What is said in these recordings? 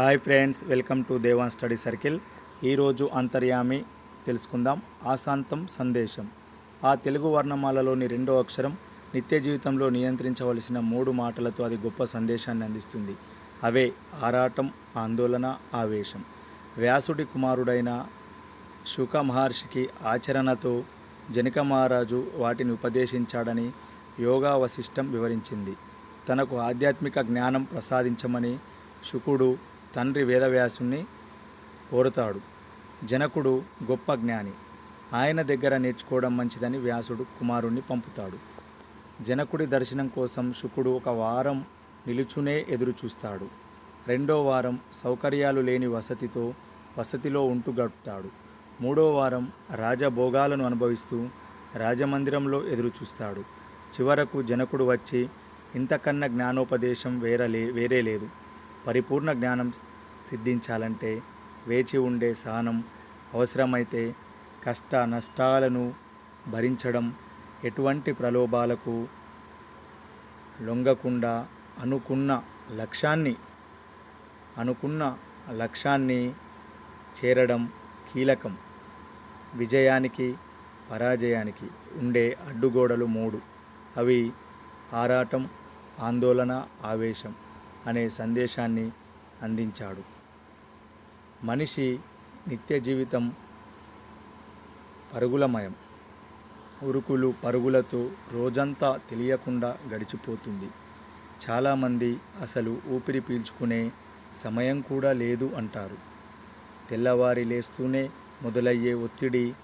Hi friends welcome to Devan study circle. ఈరోజు అంతర్యామి తెలుసుకుందాం. ఆశాంతం సందేశం. ఆ తెలుగు వర్ణమాలలోని రెండో అక్షరం నిత్య జీవితంలో నియంత్రించవలసిన మూడు మాటలతో అది గొప్ప సందేశాన్ని అందిస్తుంది. అవే ఆరాటం ఆందోళన ఆవేశం. వ్యాసుడి కుమారుడైన శుక మహర్షికి ఆచరణతో జనక మహారాజు వాటిని ఉపదేశించాడని యోగా వశిష్టం వివరించింది. తనకు ఆధ్యాత్మిక జ్ఞానం ప్రసాదించమని శుకుడు తండ్రి వేదవ్యాసుని కోరుతాడు. జనకుడు గొప్ప జ్ఞాని. ఆయన దగ్గర నేర్చుకోవడం మంచిదని వ్యాసుడు కుమారుణ్ణి పంపుతాడు. జనకుడి దర్శనం కోసం శుకుడు ఒక వారం నిలుచునే ఎదురు చూస్తాడు రెండో వారం సౌకర్యాలు లేని వసతితో వసతిలో ఉంటూ గడుపుతాడు. మూడో వారం రాజభోగాలను అనుభవిస్తూ రాజమందిరంలో ఎదురు చూస్తాడు చివరకు జనకుడు వచ్చి ఇంతకన్నా జ్ఞానోపదేశం వేరలే వేరే లేదు పరిపూర్ణ జ్ఞానం సిద్ధించాలంటే వేచి ఉండే సహనం అవసరమైతే కష్ట నష్టాలను భరించడం ఎటువంటి ప్రలోభాలకు లొంగకుండా అనుకున్న లక్ష్యాన్ని అనుకున్న లక్ష్యాన్ని చేరడం కీలకం. విజయానికి పరాజయానికి ఉండే అడ్డుగోడలు మూడు. అవి ఆరాటం ఆందోళన ఆవేశం. అనే సందేశాన్ని అందించాడు. మనిషి నిత్య జీవితం పరుగులమయం. ఉరుకులు పరుగులతో రోజంతా తెలియకుండా గడిచిపోతుంది. చాలామంది అసలు ఊపిరి పీల్చుకునే సమయం కూడా లేదు అంటారు. తెల్లవారి లేస్తూనే మొదలయ్యే ఒత్తిడి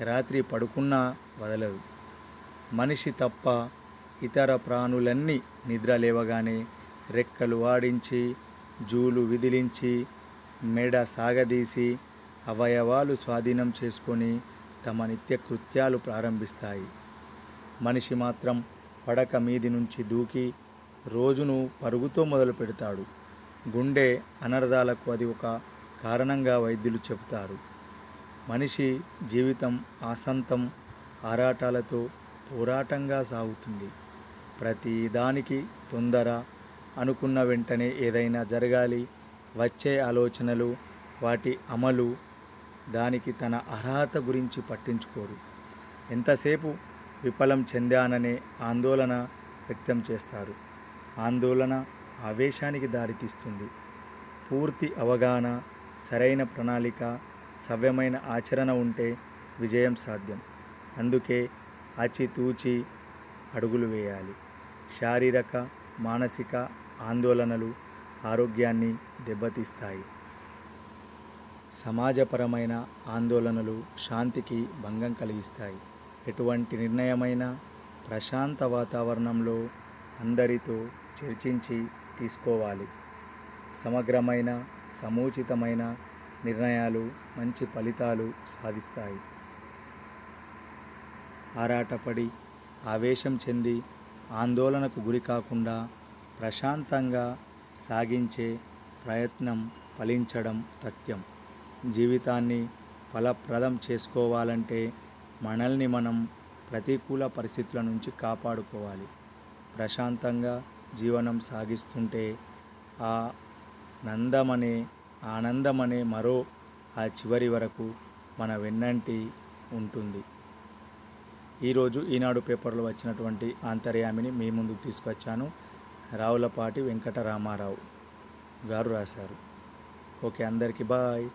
రాత్రి పడుకున్నా వదలదు. మనిషి తప్ప ఇతర ప్రాణులన్నీ నిద్ర లేవగానే రెక్కలు ఆడించి జూలు విదిలించి మెడ సాగదీసి అవయవాలు స్వాధీనం చేసుకొని తమ నిత్య కృత్యాలు ప్రారంభిస్తాయి. మనిషి మాత్రం పడక మీది నుంచి దూకి రోజును పరుగుతో మొదలు పెడతాడు. గుండె అనర్థాలకు అది ఒక కారణంగా వైద్యులు చెబుతారు. మనిషి జీవితం ఆసంతం ఆరాటాలతో పోరాటంగా సాగుతుంది. ప్రతి దానికి తొందర అనుకున్న వెంటనే ఏదైనా జరగాలి వచ్చే ఆలోచనలు వాటి అమలు దానికి తన అర్హత గురించి పట్టించుకోరు. ఎంతసేపు విఫలం చెందాననే ఆందోళన వ్యక్తం చేస్తారు. ఆందోళన ఆవేశానికి దారితీస్తుంది. పూర్తి అవగాహన సరైన ప్రణాళిక సవ్యమైన ఆచరణ ఉంటే విజయం సాధ్యం. అందుకే ఆచితూచి అడుగులు వేయాలి. శారీరక మానసిక ఆందోళనలు ఆరోగ్యాన్ని దెబ్బతీస్తాయి. సమాజపరమైన ఆందోళనలు శాంతికి భంగం కలిగిస్తాయి. ఎటువంటి నిర్ణయమైన ప్రశాంత వాతావరణంలో అందరితో చర్చించి తీసుకోవాలి. సమగ్రమైన సముచితమైన నిర్ణయాలు మంచి ఫలితాలు సాధిస్తాయి. ఆరాటపడి ఆవేశం చెంది ఆందోళనకు గురి కాకుండా ప్రశాంతంగా సాగించే ప్రయత్నం ఫలించడం తథ్యం. జీవితాన్ని ఫలప్రదం చేసుకోవాలంటే మనల్ని మనం ప్రతికూల పరిస్థితుల నుంచి కాపాడుకోవాలి. ప్రశాంతంగా జీవనం సాగిస్తుంటే ఆ నందమనే ఆనందమనే మరో ఆ చివరి వరకు మన వెన్నంటి ఉంటుంది. ఈరోజు ఈనాడు పేపర్లో వచ్చినటువంటి ఆంతర్యామిని మీ ముందుకు తీసుకొచ్చాను. రావులపాటి వెంకటరామారావు గారు రాశారు. ఓకే అందరికీ బాయ్.